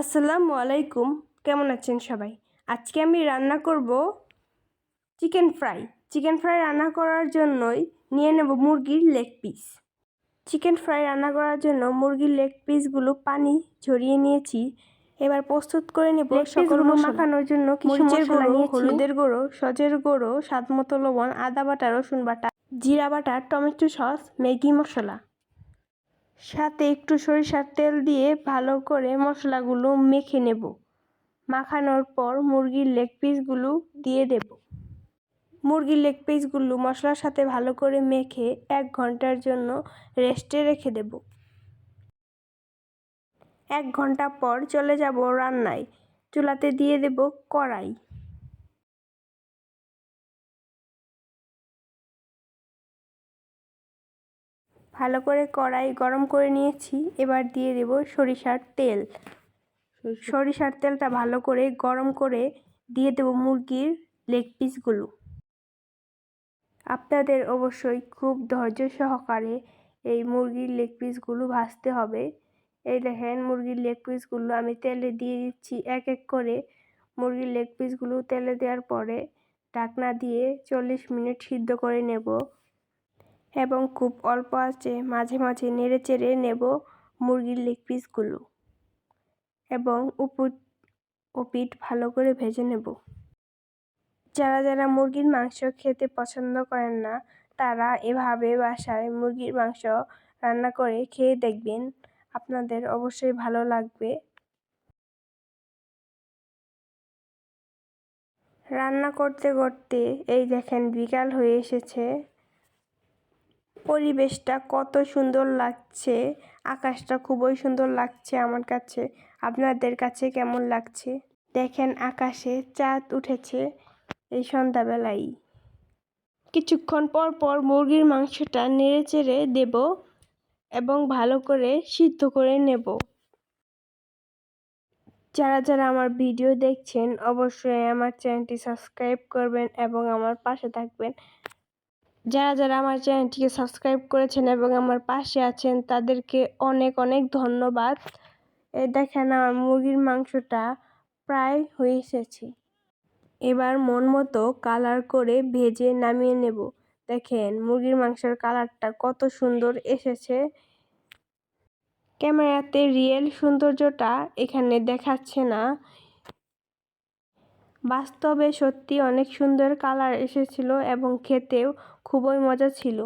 আসসালামু আলাইকুম। কেমন আছেন সবাই? আজকে আমি রান্না করব চিকেন ফ্রাই। চিকেন ফ্রাই রান্না করার জন্যই নিয়ে নেব মুরগির লেগ পিস। চিকেন ফ্রাই রান্না করার জন্য মুরগির লেগ পিসগুলো পানি ঝরিয়ে নিয়েছি। এবার প্রস্তুত করে নেব সকলগুলো মাখানোর জন্য কিছু মশলা নিয়েছি। হলুদের গুঁড়ো সজের গুঁড়ো স্বাদ মতো লবণ আদা বাটা রসুন বাটা জিরা বাটা টমেটো সস ম্যাগি মশলা। সাথে একটু সরিষার তেল দিয়ে ভালো করে মশলাগুলো মেখে নেব। মাখানোর পর মুরগির লেগ পিসগুলো দিয়ে দেব। মুরগির লেগ পিসগুলো মশলার সাথে ভালো করে মেখে এক ঘণ্টার জন্য রেস্টে রেখে দেব। এক ঘণ্টা পর চলে যাব রান্নায়। চুলাতে দিয়ে দেব কড়াই। ভালো করে কড়াই গরম করে নিয়েছি। এবার দিয়ে দেব সরিষার তেল। সরিষার তেলটা ভালো করে গরম করে দিয়ে দেব মুরগির লেগ পিসগুলো আপনাদের অবশ্যই খুব ধৈর্য সহকারে এই মুরগির লেগ পিসগুলো ভাজতে হবে। এই দেখেন মুরগির লেগ পিসগুলো আমি তেলে দিয়ে দিচ্ছি এক এক করে। মুরগির লেগ পিসগুলো তেলে দেওয়ার পরে ঢাকনা দিয়ে চল্লিশ মিনিট সিদ্ধ করে নেব। এবং খুব অল্প আঁচে মাঝে মাঝে নেড়ে চেড়ে নেব মুরগির লেগ পিসগুলো এবং উপর ও পিঠ ভালো করে ভেজে নেব। যারা যারা মুরগির মাংস খেতে পছন্দ করেন না, তারা এভাবে বাসায় মুরগির মাংস রান্না করে খেয়ে দেখবেন, আপনাদের অবশ্যই ভালো লাগবে। রান্না করতে করতে এই দেখেন বিকাল হয়ে এসেছে। পরিবেশটা কত সুন্দর লাগছে, আকাশটা খুবই সুন্দর লাগছে আমার কাছে। আপনাদের কাছে কেমন লাগছে? দেখেন আকাশে চাঁদ উঠেছে এই সন্ধ্যাবেলায়। কিছুক্ষণ পর পর মুরগির মাংসটা নেড়ে চেড়ে দেব এবং ভালো করে সিদ্ধ করে নেব। যারা যারা আমার ভিডিও দেখছেন, অবশ্যই আমার চ্যানেলটি সাবস্ক্রাইব করবেন এবং আমার পাশে থাকবেন। যারা যারা আমার চ্যানেলটিকে সাবস্ক্রাইব করেছেন এবং আমার পাশে আছেন, তাদেরকে অনেক অনেক ধন্যবাদ। এই দেখেন, আমার মুরগির মাংসটা প্রায় হয়ে এসেছে। এবার মন মতো কালার করে ভেজে নামিয়ে নেব। দেখেন, মুরগির মাংসের কালারটা কত সুন্দর এসেছে। ক্যামেরাতে রিয়েল সৌন্দর্যটা এখানে দেখাচ্ছে না। বাস্তবে সত্যি অনেক সুন্দর কালার এসেছিল এবং খেতেও খুবই মজা ছিল।